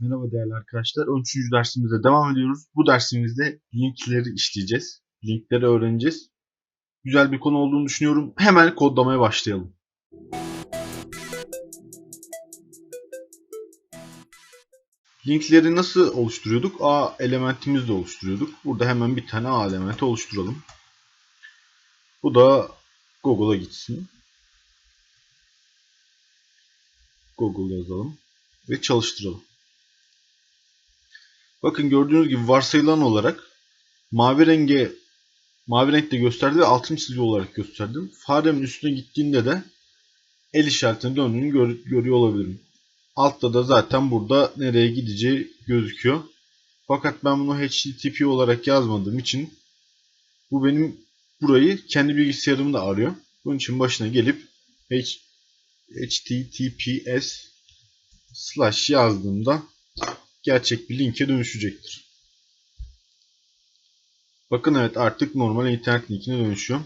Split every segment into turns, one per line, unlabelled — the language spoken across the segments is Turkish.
Merhaba değerli arkadaşlar. 13. dersimize devam ediyoruz. Bu dersimizde linkleri işleyeceğiz. Linkleri öğreneceğiz. Güzel bir konu olduğunu düşünüyorum. Hemen kodlamaya başlayalım. Linkleri nasıl oluşturuyorduk? A elementimizle oluşturuyorduk. Burada hemen bir tane A elementi oluşturalım. Bu da Google'a gitsin. Google yazalım ve çalıştıralım. Bakın gördüğünüz gibi varsayılan olarak mavi renge mavi renkte gösterdi ve altın çizgi olarak gösterdim. Faremin üstüne gittiğinde de el işaretine döndüğünü gör, görüyor olabilirim. Altta da zaten burada nereye gideceği gözüküyor. Fakat ben bunu HTTP olarak yazmadığım için bu benim burayı kendi bilgisayarımda arıyor. Bunun için başına gelip https slash yazdığımda gerçek bir linke dönüşecektir. Bakın evet artık normal internet linkine dönüşüyor.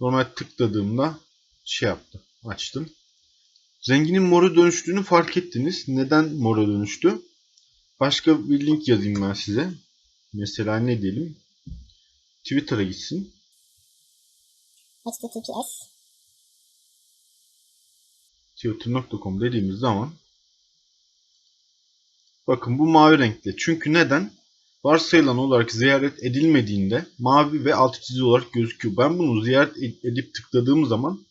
Normal tıkladığımda şey yaptı. Açtım. Renginin mora dönüştüğünü fark ettiniz. Neden mora dönüştü? Başka bir link yazayım ben size. Mesela ne diyelim? Twitter'a gitsin.
https
Twitter.com dediğimiz zaman bakın bu mavi renkte. Çünkü neden? Varsayılan olarak ziyaret edilmediğinde mavi ve altı çizgi olarak gözüküyor. Ben bunu ziyaret edip tıkladığım zaman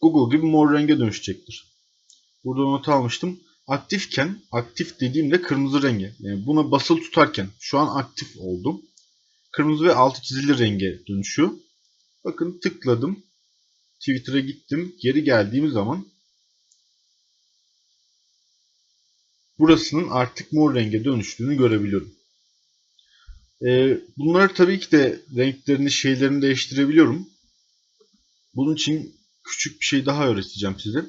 Google gibi mor renge dönüşecektir. Burada not almıştım. Aktifken, aktif dediğimde kırmızı renge. Yani buna basılı tutarken şu an aktif oldum. Kırmızı ve altı çizili renge dönüşüyor. Bakın tıkladım. Twitter'a gittim. Geri geldiğim zaman burasının artık mor renge dönüştüğünü görebiliyorum. Ee, bunları tabii ki de renklerini, şeylerini değiştirebiliyorum. Bunun için küçük bir şey daha öğreteceğim size.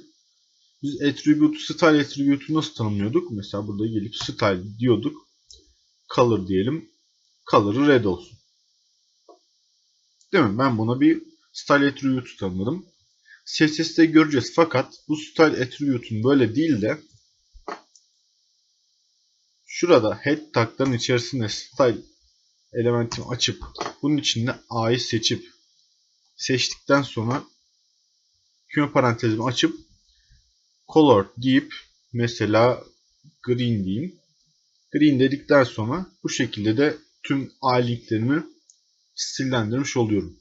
Biz attribute, style attribute'u nasıl tanımlıyorduk? Mesela burada gelip style diyorduk. Color diyelim. Color'ı red olsun. Değil mi? Ben buna bir style attribute tanımladım. CSS'de göreceğiz. Fakat bu style attribute'un böyle değil de şurada head tag'ların içerisinde style elementimi açıp bunun içinde A'yı seçip seçtikten sonra küme parantezimi açıp color deyip mesela green diyeyim. Green dedikten sonra bu şekilde de tüm A linklerimi stillendirmiş oluyorum.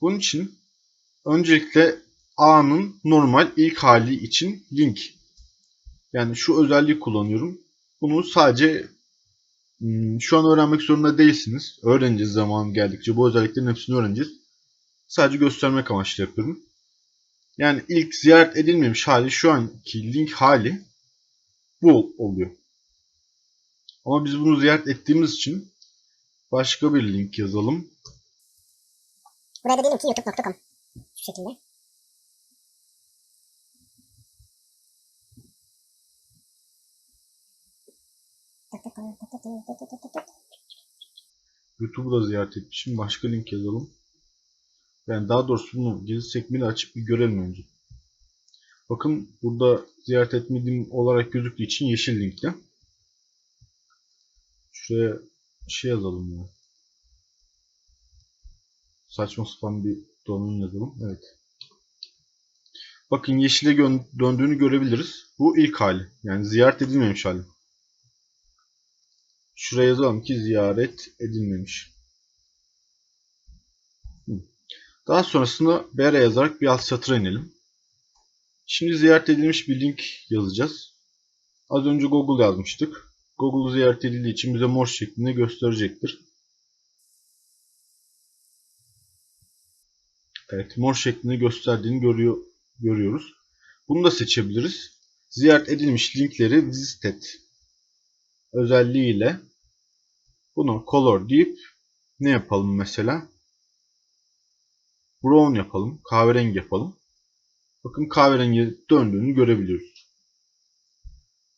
Bunun için öncelikle A'nın normal ilk hali için link. Yani şu özelliği kullanıyorum. Bunu sadece hmm, şu an öğrenmek zorunda değilsiniz. Öğreneceğiz zaman geldikçe. Bu özelliklerin hepsini öğreneceğiz. Sadece göstermek amaçlı yapıyorum. Yani ilk ziyaret edilmemiş hali şu anki link hali bu oluyor. Ama biz bunu ziyaret ettiğimiz için başka bir link yazalım.
Buraya da diyelim ki youtube.com şu şekilde.
YouTube'u da ziyaret etmişim. Başka link yazalım. Yani daha doğrusu bunu gizli sekmeli açıp bir görelim önce. Bakın burada ziyaret etmediğim olarak gözüktüğü için yeşil linkte. Şuraya şey yazalım ya. Saçma sapan bir domain yazalım. Evet. Bakın yeşile döndüğünü görebiliriz. Bu ilk hali. Yani ziyaret edilmemiş hali. Şuraya yazalım ki ziyaret edilmemiş. Daha sonrasında BR yazarak bir alt satıra inelim. Şimdi ziyaret edilmiş bir link yazacağız. Az önce Google yazmıştık. Google ziyaret edildiği için bize mor şeklinde gösterecektir. Evet, mor şeklinde gösterdiğini görüyor, görüyoruz. Bunu da seçebiliriz. Ziyaret edilmiş linkleri visited özelliğiyle bunu color deyip ne yapalım mesela? Brown yapalım, kahverengi yapalım. Bakın kahverengi döndüğünü görebiliyoruz.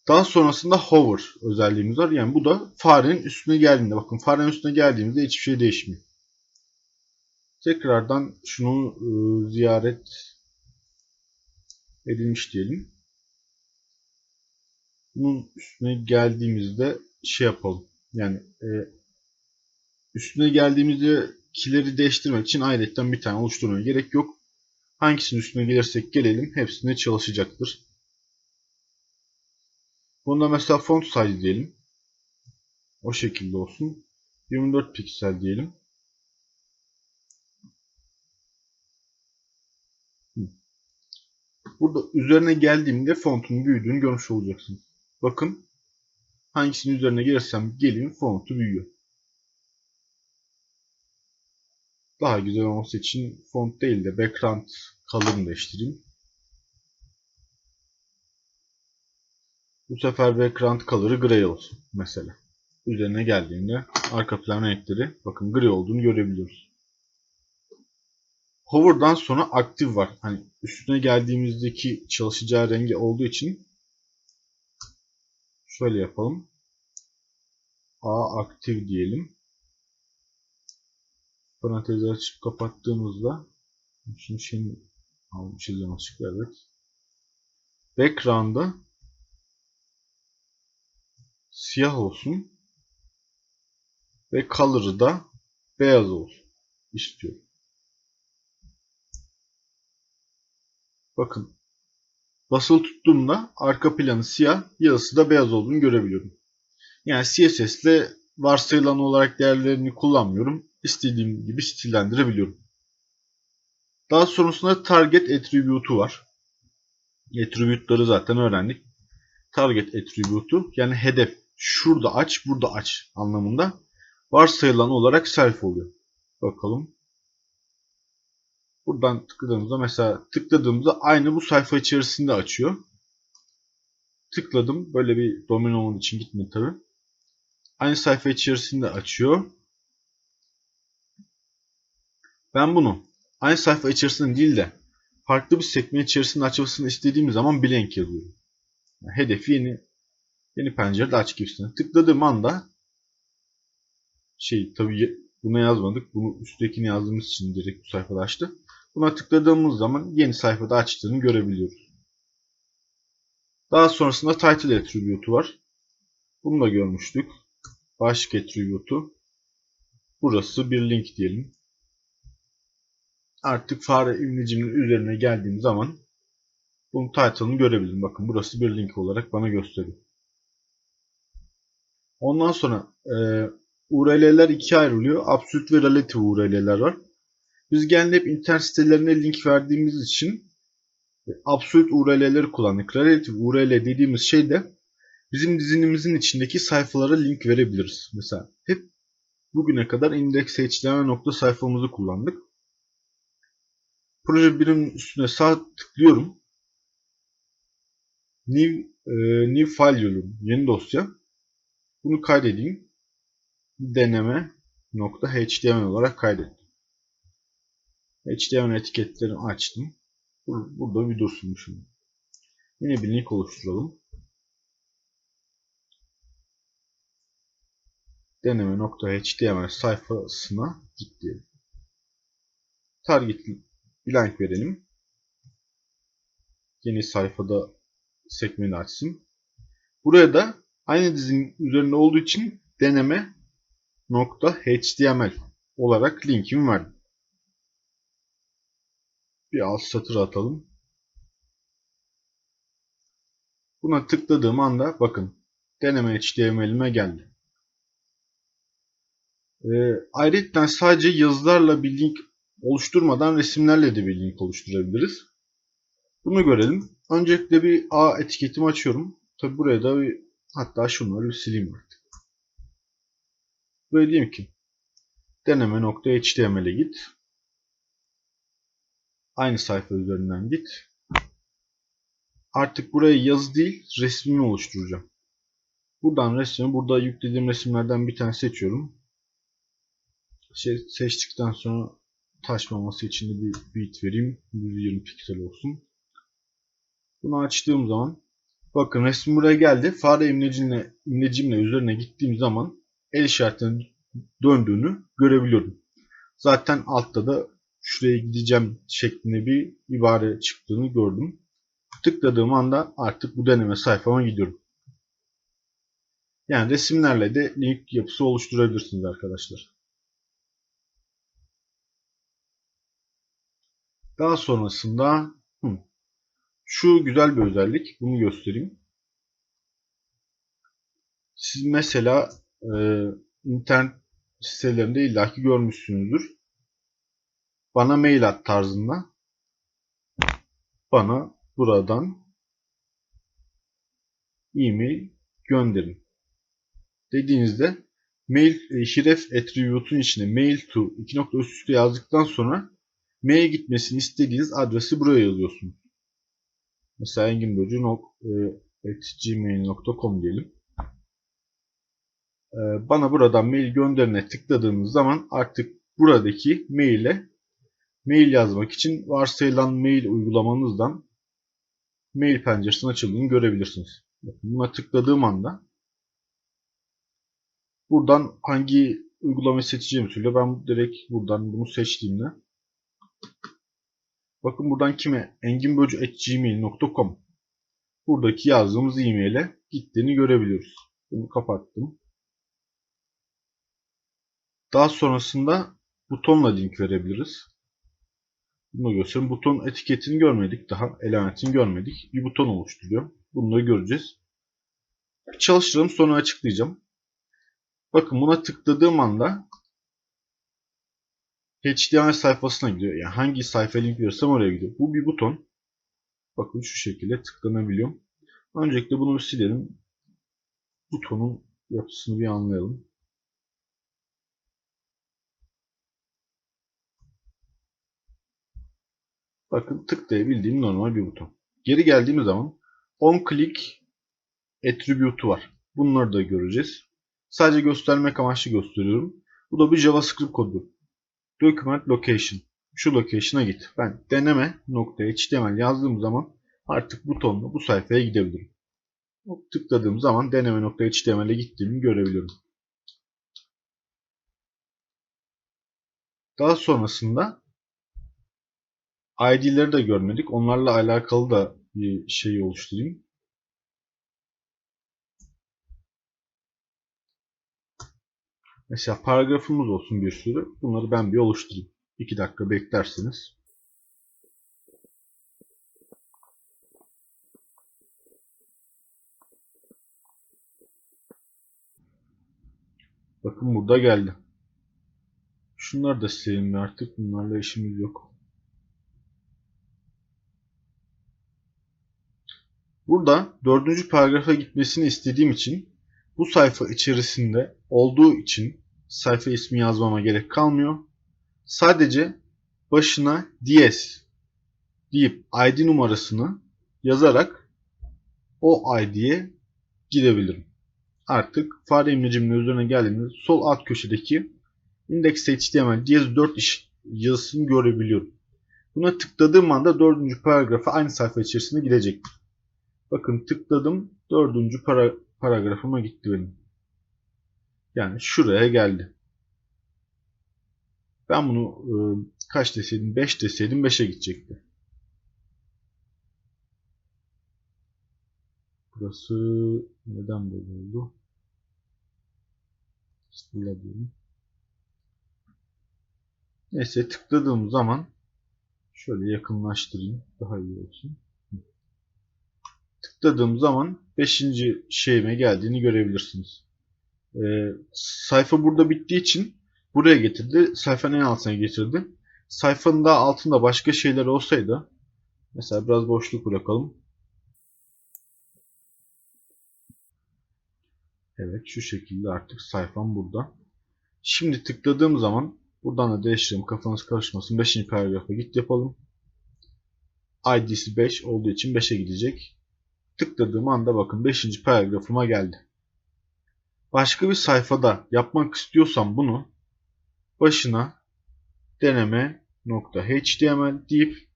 Daha sonrasında hover özelliğimiz var. Yani bu da farenin üstüne geldiğinde. Bakın farenin üstüne geldiğimizde hiçbir şey değişmiyor. Tekrardan şunu e, ziyaret edilmiş diyelim. bunun üstüne geldiğimizde şey yapalım. Yani e, üstüne geldiğimizde kileri değiştirmek için ayrıca bir tane oluşturmaya gerek yok. Hangisinin üstüne gelirsek gelelim hepsinde çalışacaktır. Bunda mesela font size diyelim. O şekilde olsun. 24 piksel diyelim. Burada üzerine geldiğimde fontun büyüdüğünü görmüş olacaksın. Bakın hangisinin üzerine gelirsem geleyim fontu büyüyor. Daha güzel olması için font değil de background color'ını değiştireyim. Bu sefer background color'ı gray olsun mesela. Üzerine geldiğinde arka plan renkleri bakın gri olduğunu görebiliyoruz. Hover'dan sonra aktif var. Hani üstüne geldiğimizdeki çalışacağı rengi olduğu için şöyle yapalım. A aktif diyelim. Parantezi açıp kapattığımızda şimdi şimdi almışız yanlışlıkla evet. Background'da siyah olsun ve color'ı da beyaz olsun istiyorum. Bakın basılı tuttuğumda arka planı siyah, yazısı da beyaz olduğunu görebiliyorum. Yani CSS ile varsayılan olarak değerlerini kullanmıyorum. İstediğim gibi stillendirebiliyorum. Daha sonrasında target attribute'u var. Attribute'ları zaten öğrendik. Target attribute'u yani hedef şurada aç, burada aç anlamında varsayılan olarak self oluyor. Bakalım. Buradan tıkladığımızda mesela tıkladığımızda aynı bu sayfa içerisinde açıyor. Tıkladım. Böyle bir domain olmadığı için gitmedi tabi. Aynı sayfa içerisinde açıyor. Ben bunu aynı sayfa içerisinde değil de farklı bir sekme içerisinde açmasını istediğim zaman blank yazıyorum. Yani hedefi yeni yeni pencerede aç gibisine. Tıkladığım anda şey tabi buna yazmadık. Bunu üsttekini yazdığımız için direkt bu sayfada açtı. Buna tıkladığımız zaman yeni sayfada açtığını görebiliyoruz. Daha sonrasında title attribute'u var. Bunu da görmüştük. Başlık attribute'u. Burası bir link diyelim. Artık fare imlecinin üzerine geldiğim zaman bunun title'ını görebilirim. Bakın burası bir link olarak bana gösteriyor. Ondan sonra e, URL'ler ikiye ayrılıyor. Absolute ve relative URL'ler var. Biz genelde hep internet sitelerine link verdiğimiz için absolute URL'leri kullandık. Relative URL dediğimiz şey de bizim dizinimizin içindeki sayfalara link verebiliriz. Mesela hep bugüne kadar index.html nokta sayfamızı kullandık. Proje birimin üstüne sağ tıklıyorum. New, e, new file diyorum. Yeni dosya. Bunu kaydedeyim. Deneme nokta html olarak kaydettim. HTML etiketlerini açtım. Burada bir dursun şimdi. Yine bir link oluşturalım. Deneme.html sayfasına git diyelim. Target blank verelim. Yeni sayfada sekmeni açsın. Buraya da aynı dizinin üzerinde olduğu için deneme.html olarak linkimi verdim. Bir alt satır atalım. Buna tıkladığım anda bakın deneme HTML'ime geldi. Ee, ayrıca sadece yazılarla bir link oluşturmadan resimlerle de bir link oluşturabiliriz. Bunu görelim. Öncelikle bir A etiketimi açıyorum. Tabi buraya da bir, hatta şunları bir sileyim artık. Buraya diyeyim ki deneme.html'e git. Aynı sayfa üzerinden git. Artık buraya yazı değil resmimi oluşturacağım. Buradan resmi, burada yüklediğim resimlerden bir tane seçiyorum. Şey, seçtikten sonra taşmaması için de bir bit vereyim. 120 piksel olsun. Bunu açtığım zaman bakın resim buraya geldi. Fare imlecimle, imlecimle üzerine gittiğim zaman el işaretinin döndüğünü görebiliyorum. Zaten altta da şuraya gideceğim şeklinde bir ibare çıktığını gördüm. Tıkladığım anda artık bu deneme sayfama gidiyorum. Yani resimlerle de link yapısı oluşturabilirsiniz arkadaşlar. Daha sonrasında hı, şu güzel bir özellik. Bunu göstereyim. Siz mesela e, internet sitelerinde illaki görmüşsünüzdür. Bana mail at tarzında. Bana buradan e-mail gönderin. Dediğinizde mail e, href attribute'un içine mail to iki nokta üst üste yazdıktan sonra mail gitmesini istediğiniz adresi buraya yazıyorsunuz. Mesela enginböcü.gmail.com diyelim. E, bana buradan mail gönderine tıkladığınız zaman artık buradaki maile mail yazmak için varsayılan mail uygulamanızdan mail penceresinin açıldığını görebilirsiniz. Buna tıkladığım anda buradan hangi uygulamayı seçeceğimi söylüyor. Ben direkt buradan bunu seçtiğimde bakın buradan kime enginböcü.gmail.com buradaki yazdığımız e-mail'e gittiğini görebiliyoruz. Bunu kapattım. Daha sonrasında butonla link verebiliriz. Bunu göstereyim. Buton etiketini görmedik. Daha elementini görmedik. Bir buton oluşturuyor. Bunu da göreceğiz. Çalıştıralım sonra açıklayacağım. Bakın buna tıkladığım anda HTML sayfasına gidiyor. Yani hangi sayfa link verirsem oraya gidiyor. Bu bir buton. Bakın şu şekilde tıklanabiliyor. Öncelikle bunu silelim. Butonun yapısını bir anlayalım. Bakın tıklayabildiğim normal bir buton. Geri geldiğimiz zaman on click attribute'u var. Bunları da göreceğiz. Sadece göstermek amaçlı gösteriyorum. Bu da bir JavaScript kodu. Document location. Şu location'a git. Ben deneme .html yazdığım zaman artık butonla bu sayfaya gidebilirim. Tıkladığım zaman deneme .html'e gittiğimi görebiliyorum. Daha sonrasında ID'leri de görmedik. Onlarla alakalı da bir şey oluşturayım. Mesela paragrafımız olsun bir sürü. Bunları ben bir oluşturayım. 2 dakika beklerseniz. Bakın burada geldi. Şunları da sileyim artık. Bunlarla işimiz yok. Burada dördüncü paragrafa gitmesini istediğim için bu sayfa içerisinde olduğu için sayfa ismi yazmama gerek kalmıyor. Sadece başına DS deyip ID numarasını yazarak o ID'ye gidebilirim. Artık fare imleciminin üzerine geldiğimde sol alt köşedeki index.html DS4 iş yazısını görebiliyorum. Buna tıkladığım anda dördüncü paragrafa aynı sayfa içerisine gidecektir. Bakın tıkladım. Dördüncü para, paragrafıma gitti benim. Yani şuraya geldi. Ben bunu e, kaç deseydim? 5 deseydim 5'e gidecekti. Burası neden böyle oldu? Bismillah. Neyse tıkladığım zaman şöyle yakınlaştırayım. Daha iyi olsun tıkladığım zaman 5. şeyime geldiğini görebilirsiniz. Ee, sayfa burada bittiği için buraya getirdi. Sayfanın en altına getirdi. Sayfanın daha altında başka şeyler olsaydı mesela biraz boşluk bırakalım. Evet şu şekilde artık sayfam burada. Şimdi tıkladığım zaman buradan da değiştirelim kafanız karışmasın. 5. paragrafa git yapalım. ID'si 5 olduğu için 5'e gidecek tıkladığım anda bakın 5. paragrafıma geldi. Başka bir sayfada yapmak istiyorsam bunu başına deneme .html deyip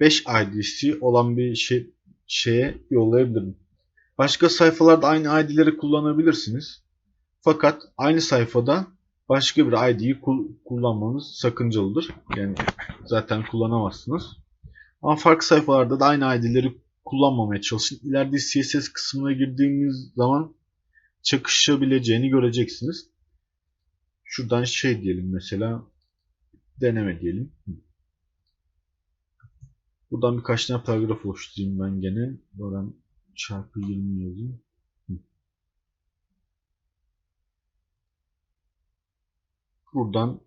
5 ID'si olan bir şey, şeye yollayabilirim. Başka sayfalarda aynı ID'leri kullanabilirsiniz. Fakat aynı sayfada başka bir ID'yi kullanmanız sakıncalıdır. Yani zaten kullanamazsınız. Ama farklı sayfalarda da aynı ID'leri kullanmamaya çalışın. İleride CSS kısmına girdiğimiz zaman çakışabileceğini göreceksiniz. Şuradan şey diyelim mesela deneme diyelim. Buradan birkaç tane paragraf oluşturayım ben gene. Buradan çarpı 20 yazayım. Buradan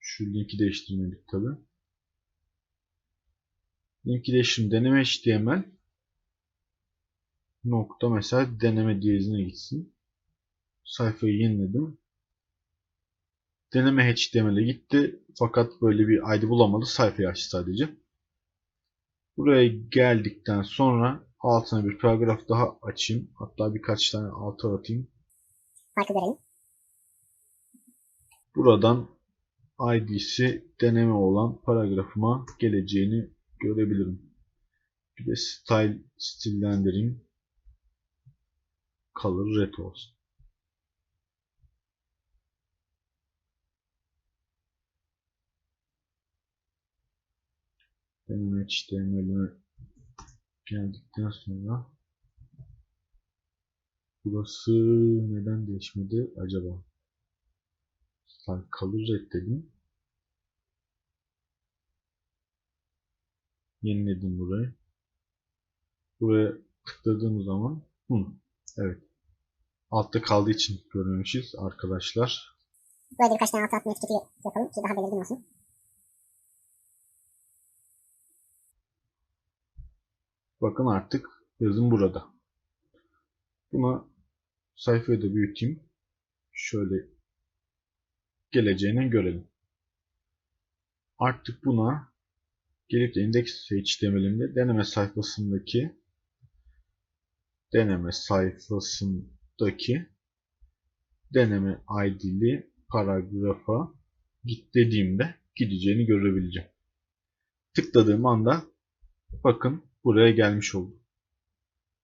şu linki değiştirmedik tabi. Linki değiştirin deneme HTML nokta mesela deneme diyezine gitsin. Sayfayı yeniledim. Deneme HTML'e gitti. Fakat böyle bir ID bulamadı. Sayfayı açtı sadece. Buraya geldikten sonra altına bir paragraf daha açayım. Hatta birkaç tane alta atayım.
Farkı görelim.
Buradan ID'si deneme olan paragrafıma geleceğini görebilirim. Bir de style stillendireyim. Color red olsun. Deneme HTML'ime geldikten sonra burası neden değişmedi acaba? Style color red dedim. Yeniledim burayı. Buraya tıkladığım zaman hı, evet. Altta kaldığı için görmemişiz arkadaşlar.
Böyle birkaç tane altı atma etiketi yapalım ki daha belirgin olsun.
Bakın artık yazım burada. Buna sayfayı da büyüteyim. Şöyle geleceğini görelim. Artık buna gelip de index HTML'inde deneme sayfasındaki deneme sayfasındaki deneme ID'li paragrafa git dediğimde gideceğini görebileceğim. Tıkladığım anda bakın buraya gelmiş oldu.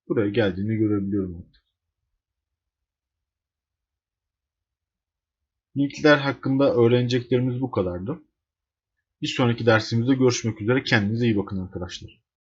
Buraya geldiğini görebiliyorum artık. Linkler hakkında öğreneceklerimiz bu kadardı. Bir sonraki dersimizde görüşmek üzere. Kendinize iyi bakın arkadaşlar.